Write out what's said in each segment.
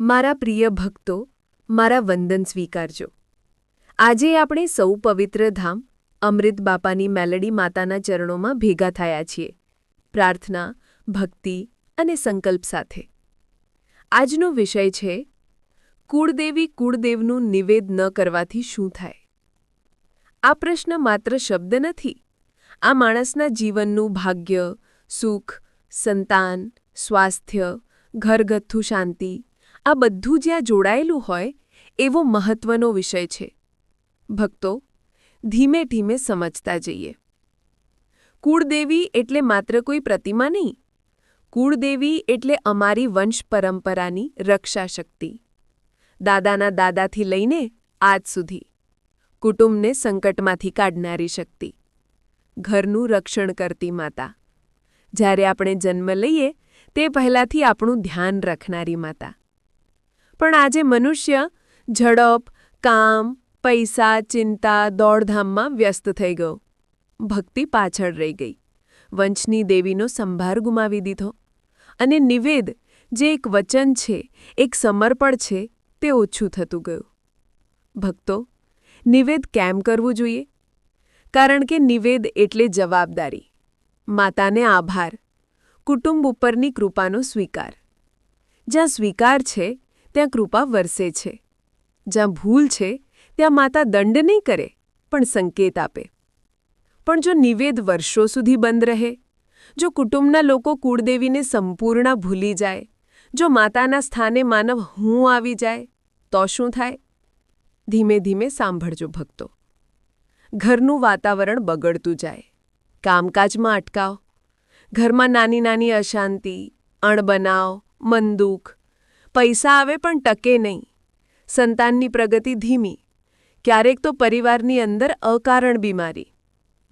મારા પ્રિય ભક્તો, મારા વંદન સ્વીકારજો. આજે આપણે સૌ પવિત્ર ધામ અમૃત બાપાની મેલડી માતાના ચરણોમાં ભેગા થયા છીએ. પ્રાર્થના, ભક્તિ અને સંકલ્પ સાથે. આજનો વિષય છે, કુળદેવી કુળદેવનું નિવેદ ન કરવાથી શું થાય? આ પ્રશ્ન માત્ર શબ્દ નથી. આ માણસના જીવનનું ભાગ્ય, સુખ, સંતાન, સ્વાસ્થ્ય, ઘરગથ્થુ શાંતિ આ બધું જ્યાં જોડાયેલું હોય, એવો મહત્વનો વિષય છે. ભક્તો, ધીમે ધીમે સમજતા જઈએ. કુળદેવી એટલે માત્ર કોઈ પ્રતિમા નહીં. કુળદેવી એટલે અમારી વંશ પરંપરાની રક્ષા શક્તિ દાદાના દાદાથી લઈને આજ સુધી. કુટુંબને સંકટમાંથી કાઢનારી શક્તિ. ઘરનું રક્ષણ કરતી માતા. જ્યારે આપણે જન્મ લઈએ, તે પહેલાંથી આપણું ધ્યાન રાખનારી માતા. પણ આજે મનુષ્ય ઝડપ, કામ, પૈસા, ચિંતા, દોડધામમાં વ્યસ્ત થઈ ગયો. ભક્તિ પાછળ રહી ગઈ. વંશની દેવીનો સંભાર ગુમાવી દીધો. અને નિવેદ જે એક વચન છે, એક સમર્પણ છે, તે ઓછું થતું ગયું. ભક્તો, નિવેદ કેમ કરવું જોઈએ? કારણ કે નિવેદ એટલે જવાબદારી. માતાને આભાર. કુટુંબ ઉપરની કૃપાનો સ્વીકાર. જ્યાં સ્વીકાર છે ત્યાં કૃપા વરસે છે. જ્યાં ભૂલ છે, ત્યાં માતા દંડ નહીં કરે, પણ સંકેત આપે. પણ જો નિવેદ વર્ષો સુધી બંધ રહે, જો કુટુંબના લોકો કુળદેવીને સંપૂર્ણ ભૂલી જાય, જો માતાના સ્થાને માનવ હું આવી જાય, તો શું થાય? ધીમે ધીમે સાંભળજો ભક્તો. ઘરનું વાતાવરણ બગડતું જાય. કામકાજમાં અટકાવ. ઘરમાં નાની નાની અશાંતિ, અણબનાવ મનદુખ પૈસા આવે પણ ટકે નહીં. સંતાનની પ્રગતિ ધીમી. ક્યારેક તો પરિવારની અંદર અકારણ બીમારી.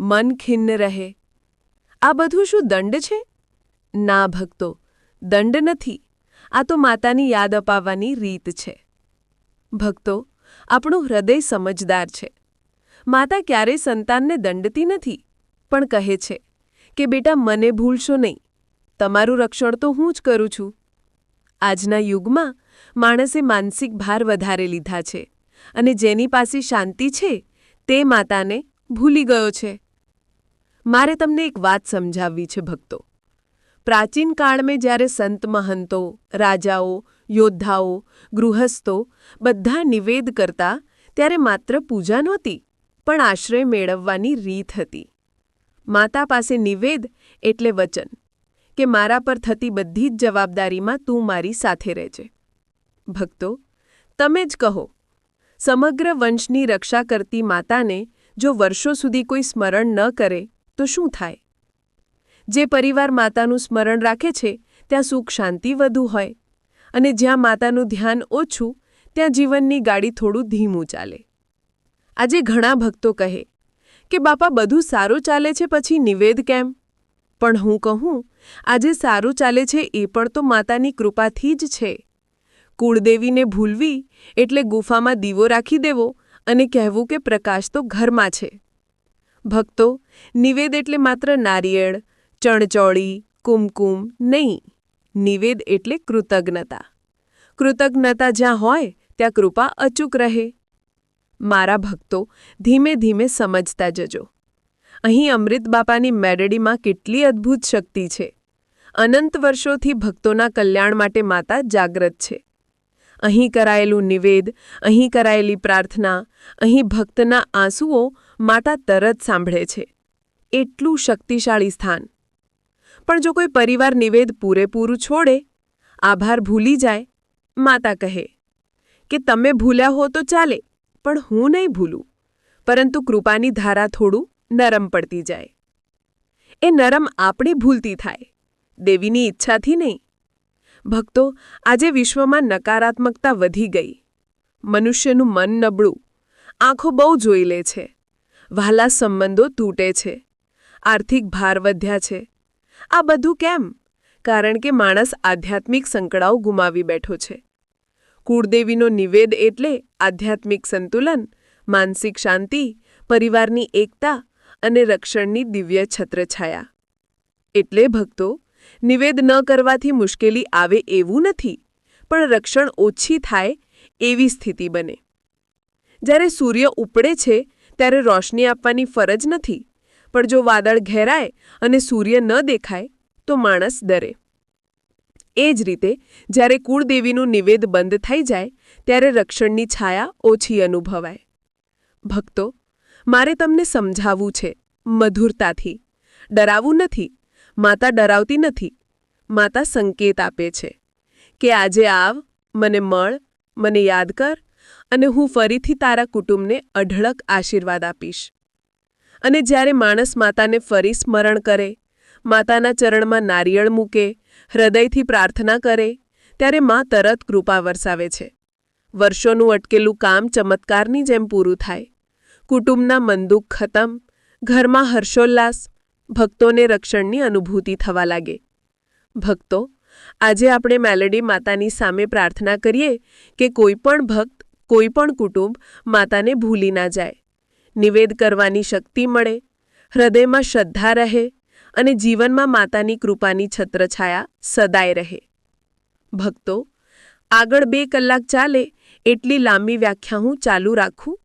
મન ખિન્ન રહે. આ બધું શું દંડ છે? ના ભક્તો, દંડ નથી. આ તો માતાની યાદ અપાવવાની રીત છે. ભક્તો, આપણું હૃદય સમજદાર છે. માતા ક્યારેય સંતાનને દંડતી નથી, પણ કહે છે કે, બેટા, મને ભૂલશો નહીં. તમારું રક્ષણ તો હું જ કરું છું. આજના યુગમાં માણસે માનસિક ભાર વધારે લીધા છે અને જેની પાસે શાંતિ છે તે માતાને ભૂલી ગયો છે. મારે તમને એક વાત સમજાવવી છે ભક્તો. પ્રાચીન કાળમાં જ્યારે સંત મહંતો, રાજાઓ, યોદ્ધાઓ, ગૃહસ્થો બધા નિવેદ કરતા ત્યારે માત્ર પૂજા નહોતી, પણ આશ્રય મેળવવાની રીત હતી. માતા પાસે નિવેદ એટલે વચન. કે મારા પર થતી બધી જ જવાબદારીમાં તું મારી સાથે રહેજે. ભક્તો, તમે જ કહો, સમગ્ર વંશની રક્ષા કરતી માતાને જો વર્ષો સુધી કોઈ સ્મરણ ન કરે, તો શું થાય? જે પરિવાર માતાનું સ્મરણ રાખે છે, ત્યાં સુખ શાંતિ વધુ હોય અને જ્યાં માતાનું ધ્યાન ઓછું, ત્યાં જીવનની ગાડી થોડું ધીમું ચાલે. આજે ઘણા ભક્તો કહે કે, બાપા, બધું સારું ચાલે છે, પછી નિવેદ કેમ? પણ હું કહું, આજે સારું ચાલે છે એ પણ તો માતાની કૃપાથી જ છે. કુળદેવીને ભૂલવી એટલે ગુફામાં દીવો રાખી દેવો અને કહેવું કે પ્રકાશ તો ઘરમાં છે. ભક્તો, નિવેદ એટલે માત્ર નારિયેળ, ચણચોળી, કુમકુમ નહીં, નિવેદ એટલે કૃતજ્ઞતા. કૃતજ્ઞતા જ્યાં હોય, ત્યાં કૃપા અચૂક રહે. મારા ભક્તો, ધીમે ધીમે સમજતા જજો. અહીં અમૃત બાપાની મેરડીમાં કેટલી અદ્ભુત શક્તિ છે. અનંત વર્ષોથી ભક્તોના કલ્યાણ માટે માતા જાગ્રત છે. અહીં કરાયેલું નિવેદ, અહીં કરાયેલી પ્રાર્થના, અહીં ભક્તના આંસુઓ માતા તરત સાંભળે છે. એટલું શક્તિશાળી સ્થાન. પણ જો કોઈ પરિવાર નિવેદ પૂરેપૂરું છોડે, આભાર ભૂલી જાય, માતા કહે, કે તમે ભૂલ્યા હો તો ચાલે, પણ હું નહીં ભૂલું. પરંતુ કૃપાની ધારા થોડું નરમ પડતી જાય. એ નરમ આપણી ભૂલતી થાય. દેવીની ઈચ્છાથી નહીં. ભક્તો, આજે વિશ્વમાં નકારાત્મકતા વધી ગઈ. મનુષ્યનું મન નબળું. આંખો બહુ જોઈ લે છે. વહાલા સંબંધો તૂટે છે. આર્થિક ભાર વધ્યા છે. આ બધું કેમ? કારણ કે માણસ આધ્યાત્મિક સંકળાઓ ગુમાવી બેઠો છે. કુળદેવીનો નિવેદ એટલે આધ્યાત્મિક સંતુલન, માનસિક શાંતિ, પરિવારની એકતા અને રક્ષણની દિવ્ય છત્રછાયા. એટલે ભક્તો, નિવેદ ન કરવાથી મુશ્કેલી આવે એવું નથી, પણ રક્ષણ ઓછી થાય એવી સ્થિતિ બને. જ્યારે સૂર્ય ઉપડે છે, ત્યારે રોશની આપવાની ફરજ નથી, પણ જો વાદળ ઘેરાય અને સૂર્ય ન દેખાય, તો માણસ ડરે. એ જ રીતે, જ્યારે કુળદેવીનું નિવેદ બંધ થઈ જાય, ત્યારે રક્ષણની છાયા ઓછી અનુભવાય. ભક્તો મારે તમને સમજાવવું છે. મધુરતાથી. ડરાવવું નથી. માતા ડરાવતી નથી. માતા સંકેત આપે છે કે આજે આવ, મને મળ, મને યાદ કર અને હું ફરીથી તારા કુટુંબને અઢળક આશીર્વાદ આપીશ. અને જ્યારે માણસ માતાને ફરી સ્મરણ કરે, માતાના ચરણમાં નારિયેળ મૂકે, હૃદયથી પ્રાર્થના કરે, ત્યારે મા તરત કૃપા વરસાવે છે. વર્ષોનું અટકેલું કામ ચમત્કારની જેમ પૂરું થાય. કુટુંબના મંદુક ખતમ, ઘરમાં હર્ષોલ્લાસ, ભક્તોને રક્ષણની અનુભૂતિ થવા લાગે. ભક્તો, આજે આપણે મેલેડી માતાની સામે પ્રાર્થના કરીએ કે કોઈ પણ ભક્ત, કોઈ પણ કુટુંબ માતાને ભૂલી ના જાય. નિવેદ કરવાની શક્તિ મળે, હૃદયમાં શ્રદ્ધા રહે અને જીવનમાં માતાની કૃપાની છત્રછાયા સદાય રહે. ભક્તો, આગળ બે કલાક ચાલે એટલી લાંબી વ્યાખ્યા હું ચાલુ રાખું.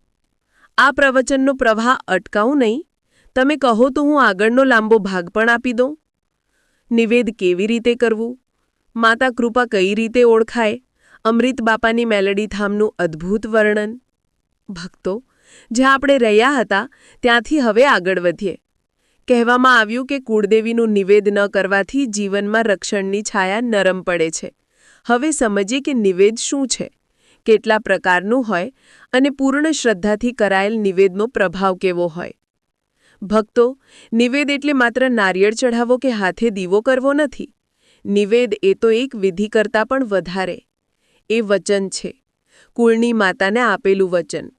આ પ્રવચનનો પ્રવાહ અટકાવું નહીં. તમે કહો તો હું આગળનો લાંબો ભાગ પણ આપી દઉં. નિવેદ કેવી રીતે કરવું? માતા કૃપા કઈ રીતે ઓળખાય? અમૃત બાપાની મેલડી થામનું અદ્ભુત વર્ણન. ભક્તો, જ્યાં આપણે રહ્યા હતા, ત્યાંથી હવે આગળ વધીએ. કહેવામાં આવ્યું કે કુળદેવીનું નિવેદ ન કરવાથી જીવનમાં રક્ષણની છાયા નરમ પડે છે. હવે સમજીએ કે નિવેદ શું છે. કેટલા પ્રકારનું હોય અને પૂર્ણ શ્રદ્ધાથી કરાયેલ નિવેદનો પ્રભાવ કેવો હોય? ભક્તો, નિવેદ એટલે માત્ર નારિયેળ ચઢાવો કે હાથે દીવો કરવો નથી. નિવેદ એ તો એક વિધિ કરતાં પણ વધારે. એ વચન છે. કુળની માતાને આપેલું વચન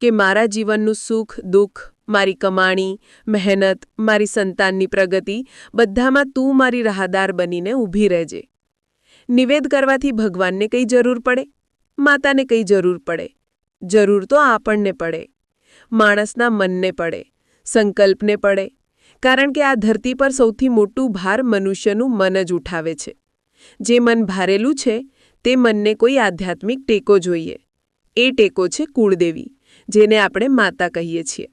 કે મારા જીવનનું સુખ, દુઃખ, મારી કમાણી, મહેનત, મારી સંતાનની પ્રગતિ બધામાં તું મારી રાહદાર બનીને ઊભી રહેજે. નિવેદ કરવાથી ભગવાનને કઈ જરૂર પડે? માતાને કઈ જરૂર પડે? જરૂર તો આપણને પડે. માણસના મનને પડે. સંકલ્પને પડે. કારણ કે આ ધરતી પર સૌથી મોટું ભાર મનુષ્યનું મન જ ઉઠાવે છે. જે મન ભારેલું છે, તે મનને કોઈ આધ્યાત્મિક ટેકો જોઈએ. એ ટેકો છે કુળદેવી, જેને આપણે માતા કહીએ છીએ.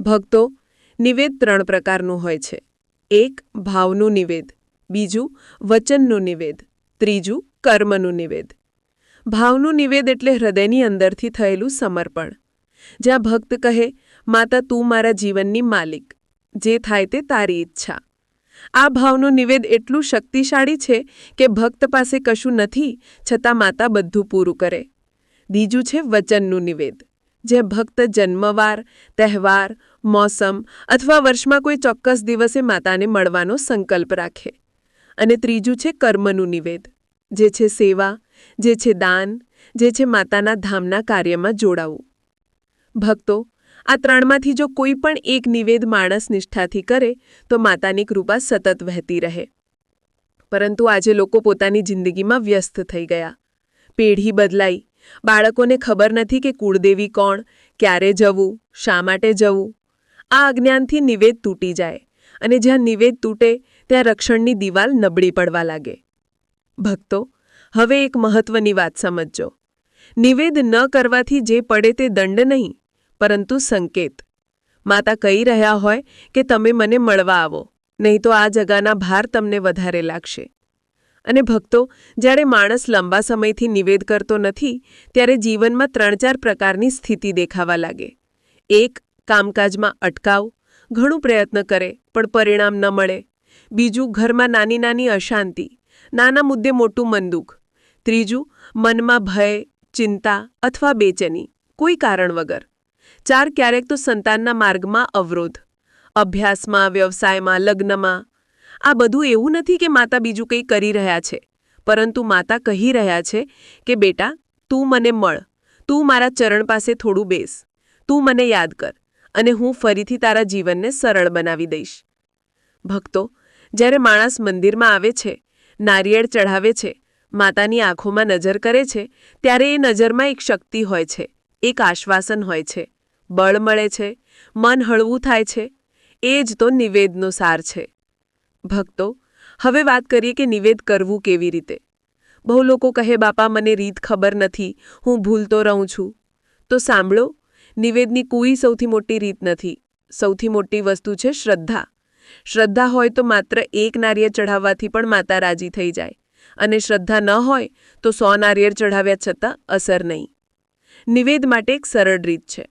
ભક્તો, નિવેદ ત્રણ પ્રકારનું હોય છે. એક, ભાવનું નિવેદ. બીજું, વચનનું નિવેદ. ત્રીજું, કર્મનું નિવેદ. ભાવનું નિવેદ એટલે હૃદયની અંદરથી થયેલું સમર્પણ. જ્યાં ભક્ત કહે, માતા, તું મારા જીવનની માલિક. જે થાય તે તારી ઈચ્છા. આ ભાવનું નિવેદ એટલું શક્તિશાળી છે કે ભક્ત પાસે કશું નથી, છતાં માતા બધું પૂરું કરે. બીજું છે વચનનું નિવેદ. જે ભક્ત જન્મવાર, તહેવાર, મોસમ અથવા વર્ષમાં કોઈ ચોક્કસ દિવસે માતાને મળવાનો સંકલ્પ રાખે. અને ત્રીજું છે કર્મનું નિવેદ. જે છે સેવા જે છે દાન, જે છે માતાના ધામના કાર્યમાં જોડાવું. ભક્તો, આ ત્રણમાંથી જો કોઈ પણ એક નિવેદ માણસ નિષ્ઠાથી કરે, તો માતાની કૃપા સતત વહેતી રહે. પરંતુ આજે લોકો પોતાની જિંદગીમાં વ્યસ્ત થઈ ગયા. પેઢી બદલાઈ. બાળકોને ખબર નથી કે કુળદેવી કોણ, ક્યારે જવું, શા માટે જવું. આ અજ્ઞાનથી નિવેદ તૂટી જાય અને જ્યાં નિવેદ તૂટે, ત્યાં રક્ષણની દિવાલ નબળી પડવા લાગે. ભક્તો હવે એક મહત્વની વાત સમજજો. નિવેદ ન કરવાથી જે પડે તે દંડ નહીં, પરંતુ સંકેત. માતા કહી રહ્યા હોય કે તમે મને મળવા આવો, નહીં તો આ જગાના ભાર તમને વધારે લાગશે. અને ભક્તો, જ્યારે માણસ લાંબા સમયથી નિવેદ કરતો નથી, ત્યારે જીવનમાં ત્રણ ચાર પ્રકારની સ્થિતિ દેખાવા લાગે. એક, કામકાજમાં અટકાવ, ઘણું પ્રયત્ન કરે, પણ પરિણામ ન મળે. બીજું, ઘરમાં નાની નાની અશાંતિ, નાના મુદ્દે મોટું મનદુખ ત્રીજું, મનમાં ભય, ચિંતા અથવા બેચેની, કોઈ કારણ વગર. ચાર, ક્યારેક તો સંતાનના માર્ગમાં અવરોધ, અભ્યાસમાં, વ્યવસાયમાં, લગ્નમાં. આ બધું એવું નથી કે માતા બીજું કંઈ કરી રહ્યા છે, પરંતુ માતા કહી રહ્યા છે કે, બેટા, તું મને મળ, તું મારા ચરણ પાસે થોડું બેસ, તું મને યાદ કર, અને હું ફરીથી તારા જીવનને સરળ બનાવી દઈશ. ભક્તો, જ્યારે માણસ મંદિરમાં આવે છે, નારિયેળ ચઢાવે છે માતાની આંખોમાં નજર કરે છે, ત્યારે એ નજરમાં એક શક્તિ હોય છે, એક આશ્વાસન હોય છે. બળ મળે છે, મન હળવું થાય છે, એ જ તો નિવેદનો સાર છે. ભક્તો, હવે વાત કરીએ કે નિવેદ કરવું કેવી રીતે? બહુ લોકો કહે, બાપા, મને રીત ખબર નથી, હું ભૂલતો રહું છું. તો સાંભળો, નિવેદની કોઈ સૌથી મોટી રીત નથી. સૌથી મોટી વસ્તુ છે શ્રદ્ધા. શ્રદ્ધા હોય તો માત્ર એક નારિયેળ ચઢાવવાથી પણ માતા રાજી થઈ જાય. અને શ્રદ્ધા ન હોય તો સો નારિયેળ ચઢાવ્યા છતાં અસર નહીં. નિવેદ માટે એક સરળ રીત છે.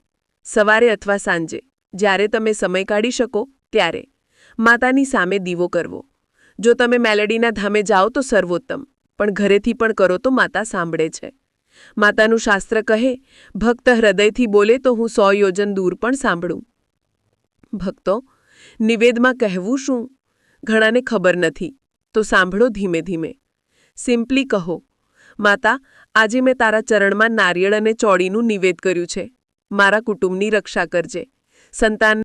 સવારે અથવા સાંજે, જ્યારે તમે સમય કાઢી શકો, ત્યારે માતાની સામે દીવો કરવો. જો તમે મેલેડીના ધામે જાઓ તો સર્વોત્તમ, પણ ઘરેથી પણ કરો તો માતા સાંભળે છે. માતાનું શાસ્ત્ર કહે, ભક્ત હૃદયથી બોલે તો હું સો યોજન દૂર પણ સાંભળું. ભક્તો, નિવેદમાં કહેવું શું? ઘણાને ખબર નથી, તો સાંભળો ધીમે ધીમે. સિમ્પલી કહો. માતા, આજે મેં તારા ચરણમાં નારિયેળ અને ચોળીનું નિવેદ કર્યું છે. મારા કુટુંબની રક્ષા કરજે. સંતાન